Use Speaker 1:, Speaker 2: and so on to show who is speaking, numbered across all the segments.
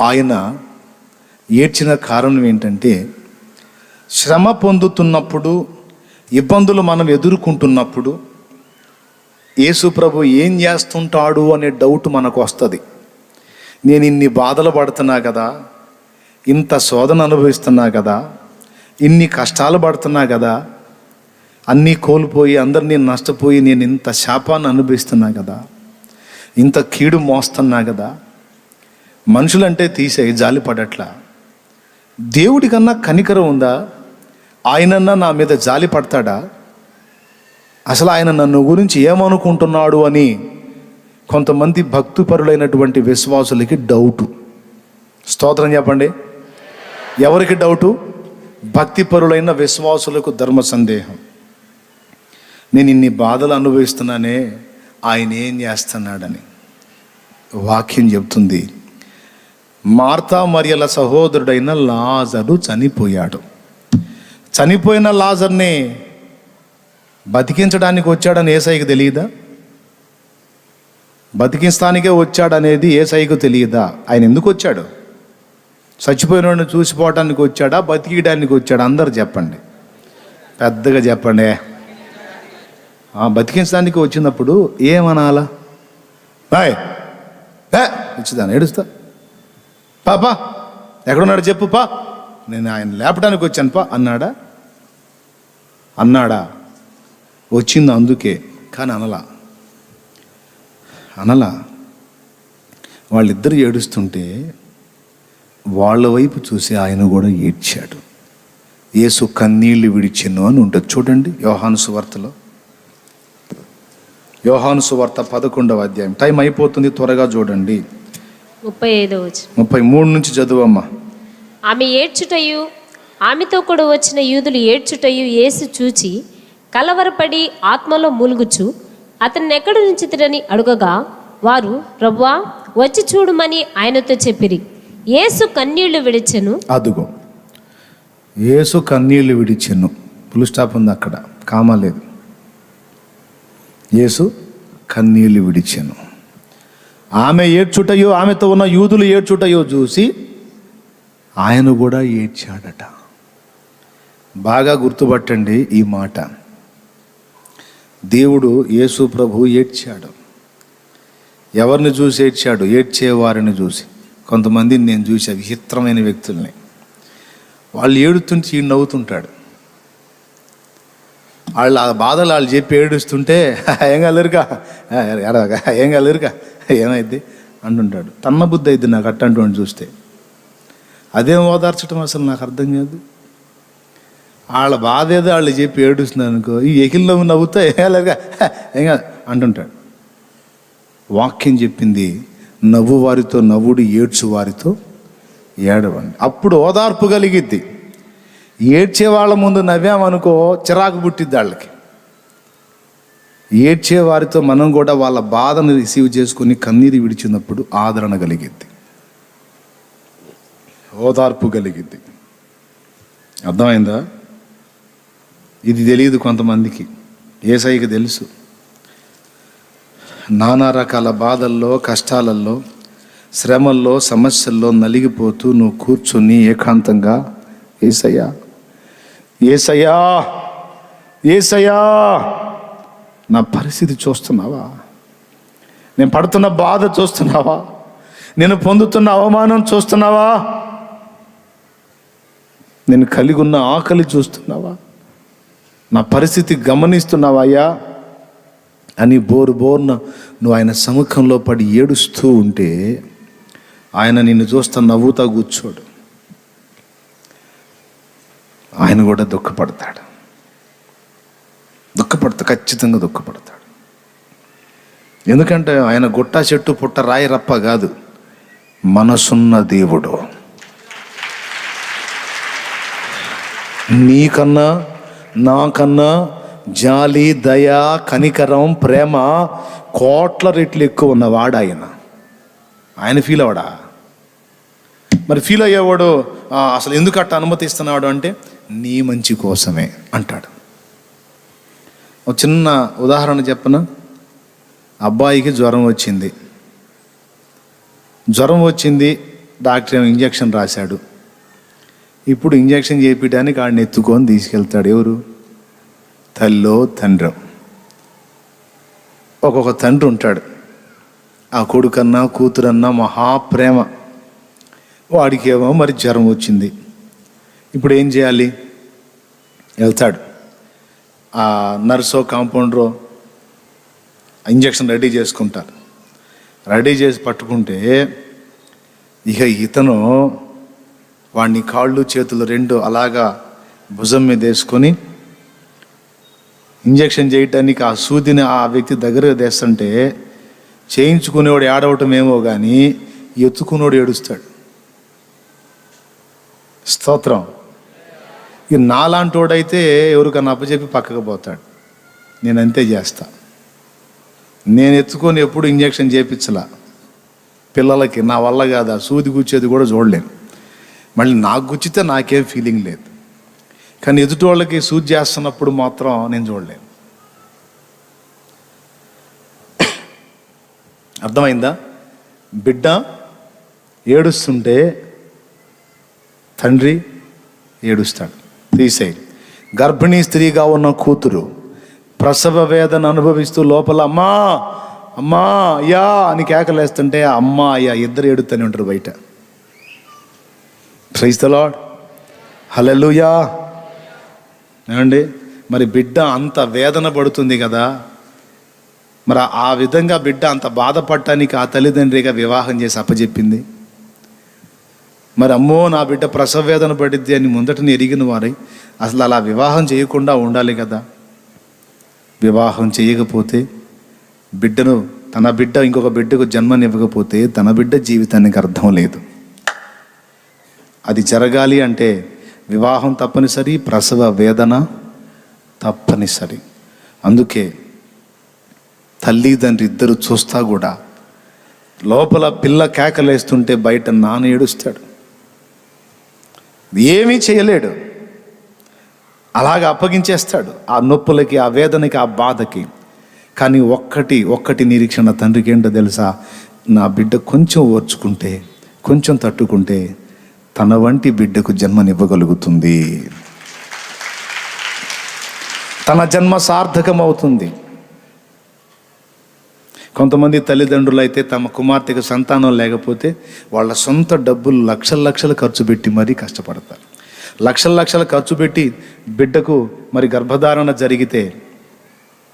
Speaker 1: ఆయన ఏడ్చిన కారణం ఏంటంటే శ్రమ పొందుతున్నప్పుడు ఇబ్బందులు మనం ఎదుర్కొంటున్నప్పుడు యేసు ప్రభు ఏం చేస్తుంటాడు అనే డౌట్ మనకు వస్తుంది. నేను ఇన్ని బాధలు పడుతున్నా కదా ఇంత శోధన అనుభవిస్తున్నా కదా ఇన్ని కష్టాలు పడుతున్నా కదా అన్నీ కోల్పోయి అందరినీ నష్టపోయి నేను ఇంత శాపాన్ని అనుభవిస్తున్నా కదా ఇంత కీడు మోస్తున్నా కదా మనుషులంటే తీసే జాలి పడట్లా దేవుడికన్నా కనికరం ఉందా? ఆయనన్నా నా మీద జాలి పడతాడా అసలు ఆయన నన్ను గురించి ఏమనుకుంటున్నాడు అని కొంతమంది భక్తిపరులైనటువంటి విశ్వాసులకి డౌటు. స్తోత్రం చెప్పండి. ఎవరికి డౌటు? భక్తిపరులైన విశ్వాసులకు ధర్మ సందేహం. నేను ఇన్ని బాధలు అనుభవిస్తున్నానే ఆయన ఏం చేస్తున్నాడని. వాక్యం చెప్తుంది. మార్తా మరియల సహోదరుడైన లాజరు చనిపోయాడు. చనిపోయిన లాజర్ని బతికించడానికి వచ్చాడని ఏసైకి తెలియదా బతికించడానికే వచ్చాడనేది ఏసైకు తెలియదా ఆయన ఎందుకు వచ్చాడు? చచ్చిపోయిన చూసిపోవటానికి వచ్చాడా? బతికియడానికి వచ్చాడా? అందరు చెప్పండి. పెద్దగా చెప్పండి. ఆ బతికించడానికి వచ్చినప్పుడు ఏమనాలా? బాయ్ ఏ ఇచ్చిదాను ఏడుస్తా. పాపా ఎక్కడున్నాడు చెప్పు పా. నేను ఆయన లేపడానికి వచ్చాను పా. అన్నాడా? అన్నాడా? వచ్చింది అందుకే కానీ అనలా. అనలా. వాళ్ళిద్దరు ఏడుస్తుంటే వాళ్ళ వైపు చూసి ఆయన కూడా ఏడ్చాడు. యేసు కన్నీళ్ళు విడిచెను అని ఉంటుంది. చూడండి యోహాను సువార్తలో. యోహాను సువార్త పదకొండవ అధ్యాయం. టైం అయిపోతుంది త్వరగా చూడండి.
Speaker 2: ముప్పై ఐదో
Speaker 1: ముప్పై మూడు నుంచి చదువమ్మా.
Speaker 2: ఆమె ఏడ్చుటయు ఆమెతో కూడా వచ్చిన యూదులు ఏడ్చుటయు యేసు చూచి కలవరపడి ఆత్మలో మూలుగుచు అతన్ని ఎక్కడి నుంచి తిరని అడుగగా వారు ప్రభువా వచ్చి చూడమని ఆయనతో చెప్పిరి. యేసు కన్నీళ్ళు విడిచెను.
Speaker 1: అదుగో. యేసు కన్నీళ్ళు విడిచెను. ఫుల్ స్టాప్ ఉంది అక్కడ. కామా లేదు. యేసు కన్నీళ్ళు విడిచెను. ఆమె ఏడ్చుటయో ఆమెతో ఉన్న యూదులు ఏడ్చుటయో చూసి ఆయన కూడా ఏడ్చాడట. బాగా గుర్తుపట్టండి ఈ మాట. దేవుడు యేసు ప్రభు ఏడ్చాడు. ఎవరిని చూసి ఏడ్చాడు? ఏడ్చేవారిని చూసి. కొంతమందిని నేను చూసా విచిత్రమైన వ్యక్తుల్ని. వాళ్ళు ఏడుతుంటే ఈయన నవ్వుతుంటాడు. వాళ్ళు ఆ బాధలు వాళ్ళు చెప్పి ఏడుస్తుంటే ఏం కలరుగా ఎడగా ఏం కలరుగా ఏమైద్ది అంటుంటాడు. తన్న బుద్ధి అయింది నాకు అట్టంటువంటి చూస్తే. అదేం ఓదార్చడం అసలు నాకు అర్థం కాదు. వాళ్ళ బాధ ఏదో వాళ్ళు చెప్పి ఏడుస్తున్నారు అనుకో ఈ ఎకిల్లో నవ్వుతా ఏలాగా ఏం కాదు అంటుంటాడు. వాక్యం చెప్పింది నవ్వు వారితో నవ్వుడు ఏడ్చు వారితో ఏడవండి. అప్పుడు ఓదార్పు కలిగిద్ది. ఏడ్చే వాళ్ళ ముందు నవ్వామనుకో చిరాకు పుట్టిద్ది వాళ్ళకి. ఏడ్చే వారితో మనం కూడా వాళ్ళ బాధను రిసీవ్ చేసుకొని కన్నీరు విడిచినప్పుడు ఆదరణ కలిగిద్ది. ఓదార్పు కలిగిద్ది. అర్థమైందా? ఇది తెలియదు కొంతమందికి. ఏసైకి తెలుసు. నానా రకాల బాధల్లో కష్టాలలో శ్రమల్లో సమస్యల్లో నలిగిపోతూ నువ్వు కూర్చొని ఏకాంతంగా ఏసయ్యా ఏసయ్యా ఏసయ్యా నా పరిస్థితి చూస్తున్నావా? నేను పడుతున్న బాధ చూస్తున్నావా? నేను పొందుతున్న అవమానం చూస్తున్నావా? నేను కలిగి ఉన్న ఆకలి చూస్తున్నావా? నా పరిస్థితి గమనిస్తున్నావా అయ్యా? అని బోరు బోర్న నువ్వు ఆయన సముఖంలో పడి ఏడుస్తూ ఉంటే ఆయన నిన్ను చూస్తా నవ్వుతా కూర్చోడు. ఆయన కూడా దుఃఖపడతాడు. దుఃఖపడతా ఖచ్చితంగా దుఃఖపడతాడు. ఎందుకంటే ఆయన గుట్ట చెట్టు పుట్ట రాయి రప్ప కాదు మనసున్న దేవుడు. నీకన్నా నాకన్నా జాలి దయ కనికరం ప్రేమ కోట్ల రెట్లు ఎక్కువ ఉన్నవాడు ఆయన. ఆయన ఫీల్ అవడా మరి ఫీల్ అయ్యేవాడు అసలు ఎందుకు అట్ట అనుమతిస్తున్నాడు అంటే నీ మంచి కోసమే అంటాడు. ఒక చిన్న ఉదాహరణ చెప్పన? అబ్బాయికి జ్వరం వచ్చింది. జ్వరం వచ్చింది డాక్టర్ ఏమో ఇంజక్షన్ రాశాడు. ఇప్పుడు ఇంజక్షన్ చేపించడానికి ఆడిని ఎత్తుకొని తీసుకెళ్తాడు ఎవరు? తల్లో తండ్రి. ఒక్కొక్క తండ్రి ఉంటాడు. ఆ కొడుకన్నా కూతురన్నా మహాప్రేమ వాడికేమో మరి జ్వరం వచ్చింది. ఇప్పుడు ఏం చేయాలి? వెళ్తాడు. ఆ నర్సో కాంపౌండరో ఇంజక్షన్ రెడీ చేసుకుంటారు. రెడీ చేసి పట్టుకుంటే ఇక ఇతను వాడిని కాళ్ళు చేతులు రెండు అలాగా భుజం మీద వేసుకొని ఇంజక్షన్ చేయటానికి ఆ సూదిని ఆ వ్యక్తి దగ్గర తెస్తుంటే చేయించుకునేవాడు ఏడవటం ఏమో కానీ ఎత్తుకునేవాడు ఏడుస్తాడు. స్తోత్రం. ఇక నాలాంటోడైతే ఎవరికన్నా అప్పచెప్పి పక్కకు పోతాడు. నేను అంతే చేస్తా. నేను ఎత్తుకొని ఎప్పుడు ఇంజక్షన్ చేయించలా పిల్లలకి నా వల్ల కాదు? ఆ సూది గుచ్చేది కూడా చూడలేను. మళ్ళీ నాకు గుచ్చితే నాకేం ఫీలింగ్ లేదు. కానీ ఎదుటోళ్ళకి సూది చేస్తున్నప్పుడు మాత్రం నేను చూడలేను. అర్థమైందా? బిడ్డ ఏడుస్తుంటే తండ్రి ఏడుస్తాడు. తీసేయి. గర్భిణీ స్త్రీగా ఉన్న కూతురు ప్రసవ వేదన అనుభవిస్తూ లోపల అమ్మా అమ్మా అయ్యా అని కేకలేస్తుంటే అమ్మా అయ్యా ఇద్దరు ఏడుతూనే ఉంటారు బయట. ప్రైజ్ ద లాడ్ హలెలుయా ఏమండి? మరి బిడ్డ అంత వేదన పడుతుంది కదా. మరి ఆ విధంగా బిడ్డ అంత బాధపడటానికి ఆ తల్లిదండ్రిగా వివాహం చేసి అప్పచెప్పింది. మరి అమ్మో నా బిడ్డ ప్రసవ వేదన పడిద్ది అని ముందటని ఎరిగిన వారై అసలు అలా వివాహం చేయకుండా ఉండాలి కదా. వివాహం చేయకపోతే బిడ్డను తన బిడ్డ ఇంకొక బిడ్డకు జన్మనివ్వకపోతే తన బిడ్డ జీవితానికి అర్థం లేదు. అది జరగాలి అంటే వివాహం తప్పనిసరి ప్రసవ వేదన తప్పనిసరి. అందుకే తల్లిదండ్రి ఇద్దరు చూస్తా కూడా లోపల పిల్ల కేకలేస్తుంటే బయట నాన్న ఏడుస్తాడు. ఏమీ చేయలేడు. అలాగ అప్పగించేస్తాడు. ఆ నొప్పులకి ఆ వేదనకి ఆ బాధకి. కానీ ఒక్కటి ఒక్కటి నిరీక్షణ తండ్రికి ఏంటో తెలుసా? నా బిడ్డ కొంచెం ఓర్చుకుంటే కొంచెం తట్టుకుంటే తన వంటి బిడ్డకు జన్మనివ్వగలుగుతుంది. తన జన్మ సార్థకమవుతుంది. కొంతమంది తల్లిదండ్రులు అయితే తమ కుమార్తెకు సంతానం లేకపోతే వాళ్ళ సొంత డబ్బులు లక్షల లక్షలు ఖర్చు పెట్టి మరీ కష్టపడతారు. లక్షల లక్షలు ఖర్చు పెట్టి బిడ్డకు మరి గర్భధారణ జరిగితే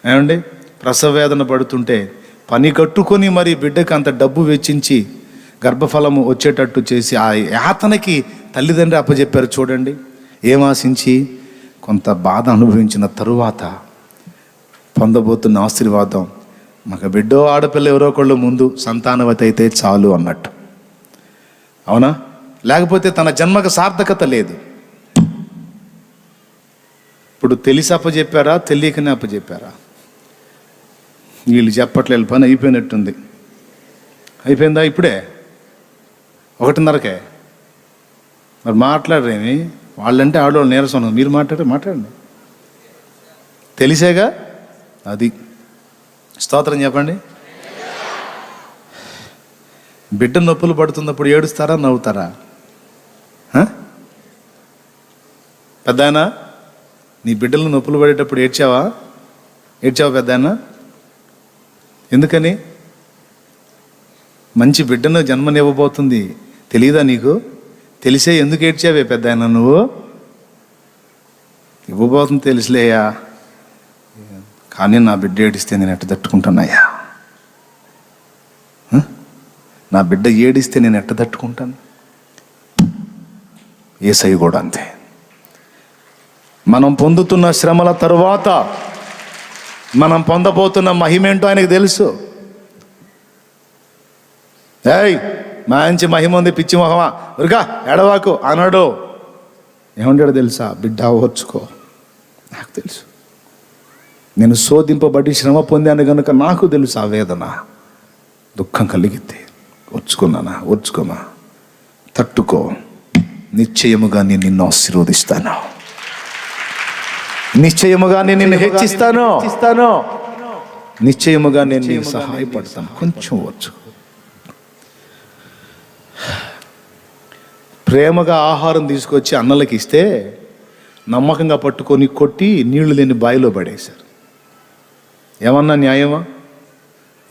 Speaker 1: ఏమండి? ప్రసవేదన పడుతుంటే పని కట్టుకొని మరి బిడ్డకు అంత డబ్బు వెచ్చించి గర్భఫలము వచ్చేటట్టు చేసి ఆ యాతనకి తల్లిదండ్రి అప్పచెప్పారు చూడండి. ఏం ఆశించి కొంత బాధ అనుభవించిన తరువాత పొందబోతున్న ఆశీర్వాదం మగ బిడ్డో ఆడపిల్ల ఎవరో ఒకళ్ళు ముందు సంతానవతి అయితే చాలు అన్నట్టు. అవునా? లేకపోతే తన జన్మకు సార్థకత లేదు. ఇప్పుడు తెలిసి అప్పచెప్పారా తెలియకనే అప్పచెప్పారా వీళ్ళు చెప్పట్లేదు పని అయిపోయినట్టుంది. అయిపోయిందా ఇప్పుడే? ఒకటిన్నరకే? మరి మాట్లాడరేమి? వాళ్ళంటే ఆడవాళ్ళు నీరసం మీరు మాట్లాడే మాట్లాడండి. తెలిసేగా? అది. స్తోత్రం చెప్పండి. బిడ్డ నొప్పులు పడుతున్నప్పుడు ఏడుస్తారా నవ్వుతారా? పెద్దానా నీ బిడ్డలు నొప్పులు పడేటప్పుడు ఏడ్చావా? ఏడ్చావా పెద్దానా ఎందుకని? మంచి బిడ్డను జన్మనివ్వబోతుంది. తెలియదా నీకు? తెలిసే ఎందుకు ఏడ్చావే పెద్ద నువ్వు? ఇవ్వబోతుంది తెలుసులేయా? కానీ నా బిడ్డ ఏడిస్తే నేను ఎట్ట తట్టుకుంటానయ్యా నా బిడ్డ ఏడిస్తే నేను ఎట్ట తట్టుకుంటాను? ఏసై కూడా అంతే. మనం పొందుతున్న శ్రమల తరువాత మనం పొందబోతున్న మహిమేంటో ఆయనకు తెలుసు. ఏయ్ మంచి మహిమ ఉంది పిచ్చి మొహమా. ఉరిగా ఎడవాకు అన్నాడు ఏమంటాడు తెలుసా? బిడ్డ ఓర్చుకో నాకు తెలుసు. నేను శోధింపబడి శ్రమ పొందాను కనుక నాకు తెలుసు ఆ వేదన. దుఃఖం కలిగితే ఓర్చుకున్నానా ఓర్చుకోమా తట్టుకో. నిశ్చయముగా నేను నిన్ను ఆశీర్వదిస్తాను. నిశ్చయముగా నేను నిన్ను హెచ్చిస్తాను. ఇస్తాను నిశ్చయముగా నేను నీకు సహాయపడతాను. కొంచెం వచ్చు ప్రేమగా ఆహారం తీసుకొచ్చి అన్నలకి ఇస్తే నమ్మకంగా పట్టుకొని కొట్టి నీళ్ళు లేని బావిలో పడేశారు. ఏమన్నా న్యాయమా?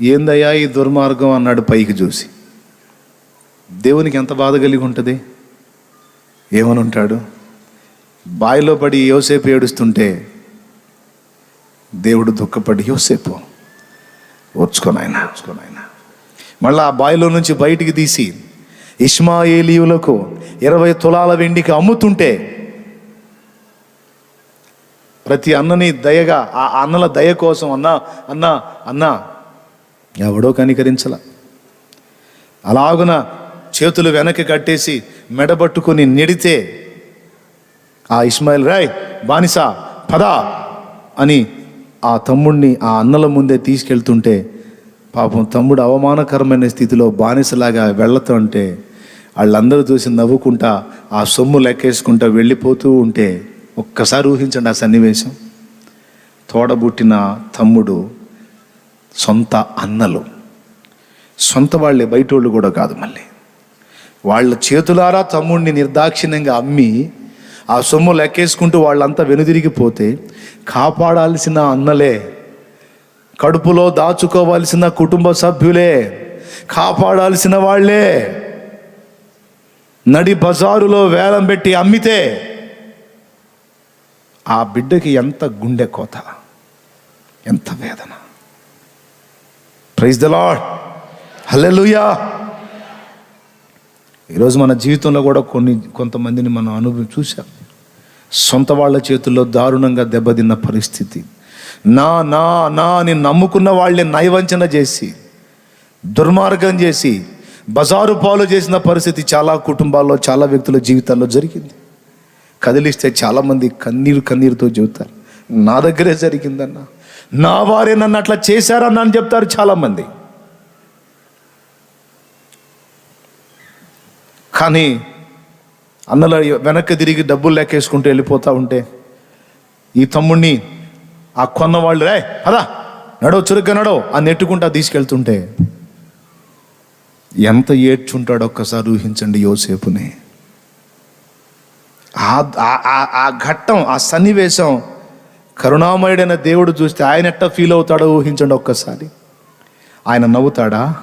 Speaker 1: ఏందయ్యా ఈ దుర్మార్గం అన్నాడు పైకి చూసి. దేవునికి ఎంత బాధ కలిగి ఉంటుంది? ఏమని ఉంటాడు బావిలో పడి యోసేపు ఏడుస్తుంటే దేవుడు దుఃఖపడి యోసేపు ఓర్చుకోనాయన ఓర్చుకోనాయన మళ్ళీ ఆ బావిలో నుంచి బయటికి తీసి ఇష్మాయేలీయులకు ఇరవై తులాల వెండికి అమ్ముతుంటే ప్రతి అన్నని దయగా ఆ అన్నల దయ కోసం అన్నా అన్న అన్న ఎవడో కనికరించల. అలాగున చేతులు వెనక్కి కట్టేసి మెడబట్టుకుని నిడితే ఆ ఇస్మాయిల్ రాయ్ బానిసా పద అని ఆ తమ్ముడిని ఆ అన్నల ముందే తీసుకెళ్తుంటే పాపం తమ్ముడు అవమానకరమైన స్థితిలో బానిసలాగా వెళ్ళతుంటే వాళ్ళందరూ చూసి నవ్వుకుంటా ఆ సొమ్ము లెక్కేసుకుంటా వెళ్ళిపోతూ ఉంటే ఒక్కసారి ఊహించండి ఆ సన్నివేశం. తోడబుట్టిన తమ్ముడు సొంత అన్నలు. సొంత వాళ్ళే బయటోళ్ళు కూడా కాదు మళ్ళీ. వాళ్ళ చేతులారా తమ్ముడిని నిర్దాక్షిణ్యంగా అమ్మి ఆ సొమ్ము లెక్కేసుకుంటూ వాళ్ళంతా వెనుదిరిగిపోతే కాపాడాల్సిన అన్నలే కడుపులో దాచుకోవాల్సిన కుటుంబ సభ్యులే కాపాడాల్సిన వాళ్ళే. నడి బజారులో వేలం పెట్టి అమ్మితే ఆ బిడ్డకి ఎంత గుండె కోత ఎంత వేదన. ప్రైజ్ ద లాడ్ హల్లెలూయా ఈరోజు మన జీవితంలో కూడా కొన్ని కొంతమందిని మనం అనుభవం చూసాం సొంత వాళ్ళ చేతుల్లో దారుణంగా దెబ్బతిన్న పరిస్థితి. నా నా నా అని నమ్ముకున్న వాళ్ళని నయవంచన చేసి దుర్మార్గం చేసి బజారు పాలు చేసిన పరిస్థితి చాలా కుటుంబాల్లో చాలా వ్యక్తుల జీవితాల్లో జరిగింది. కదిలిస్తే చాలామంది కన్నీరు కన్నీరుతో చెబుతారు నా దగ్గరే జరిగిందన్న నా వారే నన్ను అట్లా చేశారన్న అని చెప్తారు చాలామంది. కానీ అన్నల వెనక్కి తిరిగి డబ్బులు లెక్కేసుకుంటూ వెళ్ళిపోతూ ఉంటే ఈ తమ్ముడిని ఆ కొన్న వాళ్ళు రే అదా నడో చురుగ్గా నడో ఆ నెట్టుకుంటా తీసుకెళ్తుంటే ఎంత ఏడ్చుంటాడో ఒక్కసారి ఊహించండి యోసేపుని. ఆ ఘట్టం ఆ సన్నివేశం కరుణామయుడైన దేవుడు చూస్తే ఆయన ఎట్ట ఫీల్ అవుతాడో ఊహించండి ఒక్కసారి. ఆయన నవ్వుతాడా?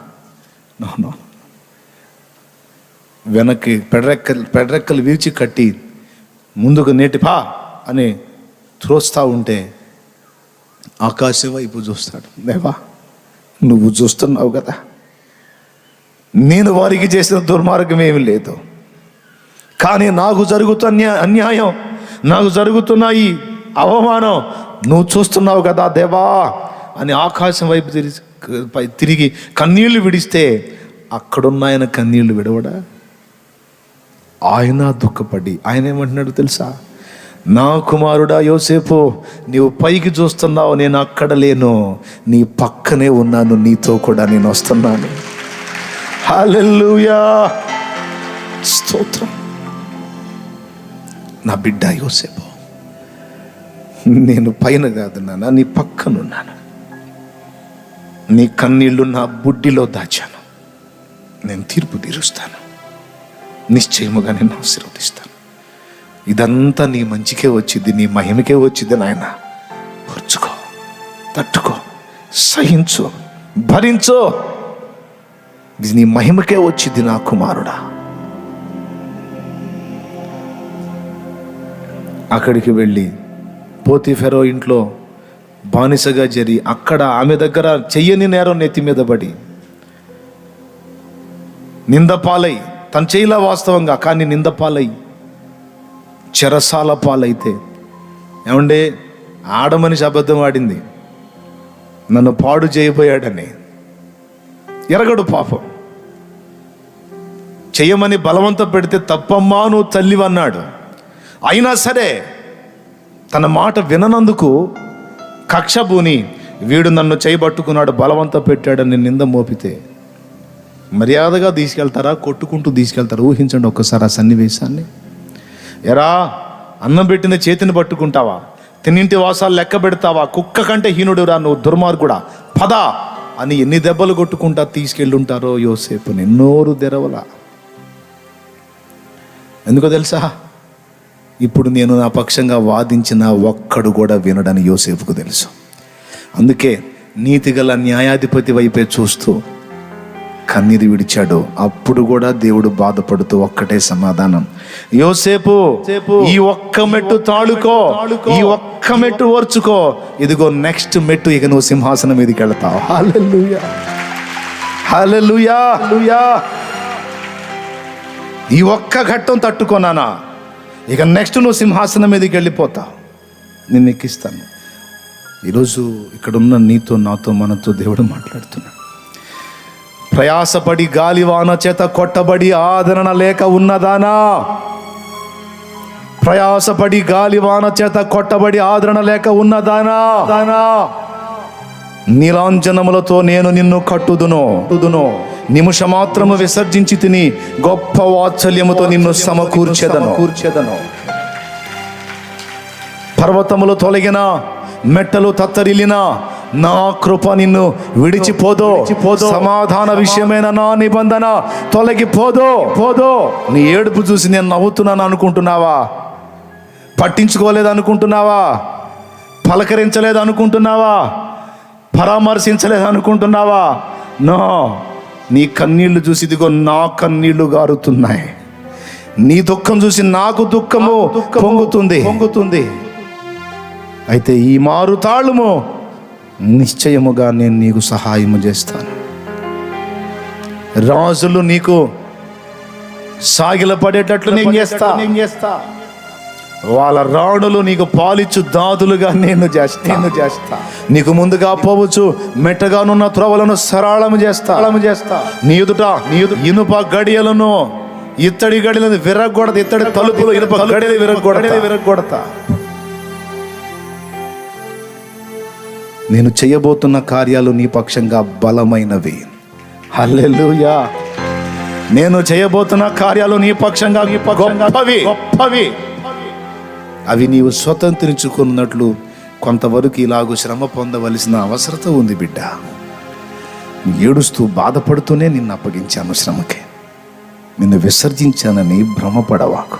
Speaker 1: నో వెనక్కి పెడరెక్కలు పెడరెక్కలు వీచి కట్టి ముందుకు నేటిపా అని త్రోస్తా ఉంటే ఆకాశం వైపు చూస్తాడు. దేవా నువ్వు చూస్తున్నావు కదా. నేను వారికి చేసిన దుర్మార్గం ఏమి లేదు. కానీ నాకు జరుగుతున్న అన్యాయం నాకు జరుగుతున్నాయి అవమానం నువ్వు చూస్తున్నావు కదా దేవా అని ఆకాశం వైపు తిరిగి పై- తిరిగి కన్నీళ్ళు విడిస్తే అక్కడున్న ఆయన కన్నీళ్ళు విడవడా? ఆయన దుఃఖపడి ఆయన ఏమంటున్నాడు తెలుసా? నా కుమారుడా యోసేపు నీవు పైకి చూస్తున్నావు నేను అక్కడ లేను. నీ పక్కనే ఉన్నాను నీతో కూడా నేను వస్తున్నాను. హల్లెలూయా! స్తోత్రం. నా బిడ్డ యోసేపు. నేను పైన కాదు నాన్న నీ పక్కనున్నాను నీ కన్నీళ్ళు నా బుడ్డిలో దాచాను. నేను తీర్పు తీరుస్తాను. నిశ్చయముగా నేను ఆశీర్వదిస్తాను. ఇదంతా నీ మంచికే వచ్చింది నీ మహిమకే వచ్చింది నాయన. ఓర్చుకో తట్టుకో సహించు భరించు. ఇది నీ మహిమకే వచ్చింది నా కుమారుడా. అక్కడికి వెళ్ళి పోతిఫెరో ఇంట్లో బానిసగా జరి అక్కడ ఆమె దగ్గర చెయ్యని నేరం నెత్తి మీద పడి నిందపాలై తను చేయలే వాస్తవంగా కానీ నిందపాలై చెరసాల పాలైతే ఏమండే ఆడమనిషి అబద్ధం ఆడింది. నన్ను పాడు చేయబోయాడని. ఎరగడు పాపం. చేయమని బలవంతం పెడితే తప్పమ్మా నువ్వు తల్లివన్నాడు. అయినా సరే తన మాట విననందుకు కక్షభూని వీడు నన్ను చేయబట్టుకున్నాడు బలవంతం పెట్టాడని నింద మోపితే మర్యాదగా తీసుకెళ్తారా కొట్టుకుంటూ తీసుకెళ్తారా? ఊహించండి ఒక్కసారి ఆ సన్నివేశాన్ని. ఎరా అన్నం పెట్టిన చేతిని పట్టుకుంటావా? తిన్నింటి వాసాలు లెక్క పెడతావా? కుక్క కంటే హీనుడు రా నువ్వు దుర్మార్గుడా. పద అని ఎన్ని దెబ్బలు కొట్టుకుంటా తీసుకెళ్ళుంటారో యోసేపుని నోరు తెరవలా. ఎందుకో తెలుసా? ఇప్పుడు నేను నా పక్షంగా వాదించిన ఒక్కడు కూడా వినడని యోసేపుకు తెలుసు. అందుకే నీతిగల న్యాయాధిపతి వైపే చూస్తూ కన్నీరు విడిచాడు. అప్పుడు కూడా దేవుడు బాధపడుతూ ఒక్కటే సమాధానం. యోసేపు ఈ ఒక్క మెట్టు తాళుకో ఈ ఒక్క మెట్టు ఓర్చుకో. ఇదిగో నెక్స్ట్ మెట్టు ఇక నువ్వు సింహాసనం మీదకి వెళ్తావు. ఈ ఒక్క ఘట్టం తట్టుకోనానా ఇక నెక్స్ట్ నువ్వు సింహాసనం మీదకి వెళ్ళిపోతావు. నేను ఎక్కిస్తాను. ఈరోజు ఇక్కడున్న నీతో నాతో మనతో దేవుడు మాట్లాడుతున్నాడు. ప్రయాసపడి గాలివాన చేత కొట్టబడి ఆదరణ లేక ఉన్నదానా? ప్రయాసపడి గాలివాన చేత కొట్టబడి ఆదరణ లేక ఉన్నదానా? దానా నీలాంజనములతో నేను నిన్ను కట్టుదును కట్టుదును. నిమిష మాత్రము విసర్జించి తిని గొప్ప వాత్సల్యముతో నిన్ను సమకూర్చెదను. కూర్చెదను పర్వతములు తొలగిన మెట్టలు తత్తరిల్లిన నా కృప నిన్ను విడిచిపోదో. సమాధాన విషయమైన నా నిబంధన తొలగిపోదో. పోదో నీ ఏడుపు చూసి నేను నవ్వుతున్నాను అనుకుంటున్నావా? పట్టించుకోలేదు అనుకుంటున్నావా పలకరించలేదు అనుకుంటున్నావా పరామర్శించలేదు అనుకుంటున్నావా నో. నీ కన్నీళ్ళు చూసి ఇదిగో నా కన్నీళ్ళు గారుతున్నాయి. నీ దుఃఖం చూసి నాకు దుఃఖము పొంగుతుంది. పొంగుతుంది. అయితే ఈ మారు తాళుము నిశ్చయముగా నేను నీకు సహాయము చేస్తాను. రాజులు నీకు సాగిల పడేటట్లు నేను చేస్తా. నేను చేస్తా. వాళ్ళ రాణులు నీకు పాలిచ్చు దాదులుగా నేను చేస్తా. నేను చేస్తా. నీకు ముందుగా పోవచ్చు మెట్టగానున్న త్రోవలను సరళము చేస్తా. చేస్తా. నీ ఎదుట నీ ఇనుప గడియలను ఇత్తడి గడియలను విరగొడత ఇత్తడి తలుపులు ఇనుప గడియలు విరగొడత విరగొడతా నేను చేయబోతున్న కార్యాలు నీ పక్షంగా బలమైనవి. హల్లెలూయా. నేను చేయబోతున్న కార్యాలు నీ పక్షంగా నీ పక్షంగా గొప్పవి. గొప్పవి. అవి నీవు స్వతంత్రించుకున్నట్లు కొంతవరకు ఇలాగూ శ్రమ పొందవలసిన అవసరత ఉంది బిడ్డ. ఏడుస్తూ బాధపడుతూనే నిన్ను అప్పగించాను శ్రమకి. నిన్ను విసర్జించానని భ్రమపడవాకు.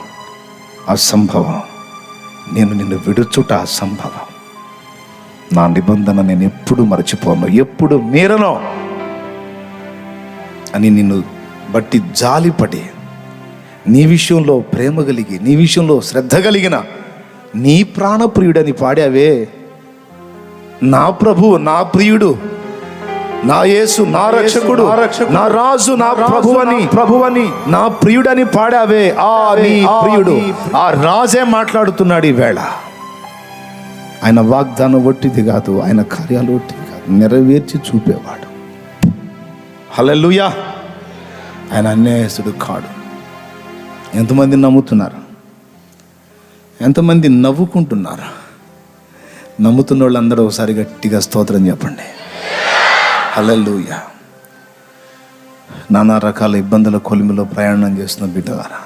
Speaker 1: అసంభవం. నేను నిన్ను విడుచుట అసంభవం. నా నిబంధన నేను ఎప్పుడు మరచిపోను ఎప్పుడు మీరను అని నిన్ను బట్టి జాలిపడి నీ విషయంలో ప్రేమ కలిగి నీ విషయంలో శ్రద్ధ కలిగిన నీ ప్రాణప్రియుడని పాడావే. నా ప్రభు నా ప్రియుడు నా యేసు నా రక్షకుడు నా రాజు నా ప్రభు అని ప్రభు అని నా ప్రియుడని పాడావే. ఆ నీ ప్రియుడు. ఆ రాజే మాట్లాడుతున్నాడు ఈ వేళ. ఆయన వాగ్దానం ఒట్టిది కాదు ఆయన కార్యాలు ఒట్టిది కాదు నెరవేర్చి చూపేవాడు. హల్లెలూయా. ఆయన అన్యాయస్తుడు కాడు. ఎంతమంది నమ్ముతున్నారు? ఎంతమంది నవ్వుకుంటున్నారు? నమ్ముతున్న వాళ్ళందరూ ఒకసారి గట్టిగా స్తోత్రం చెప్పండి. హల్లెలూయా. నానా రకాల ఇబ్బందుల కొలిమిలో ప్రయాణం చేస్తున్న బిడ్డగారా.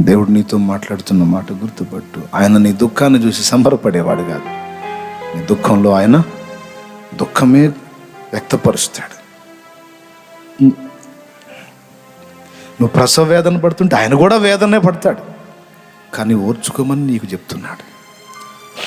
Speaker 1: దేవుడు నీతో మాట్లాడుతున్న మాట గుర్తుపట్టు. ఆయన నీ దుఃఖాన్ని చూసి సంబరపడేవాడు కాదు. నీ దుఃఖంలో ఆయన దుఃఖమే వ్యక్తపరుస్తాడు. నువ్వు ప్రసవ వేదన పడుతుంటే ఆయన కూడా వేదనే పడతాడు. కానీ ఓర్చుకోమని నీకు చెప్తున్నాడు.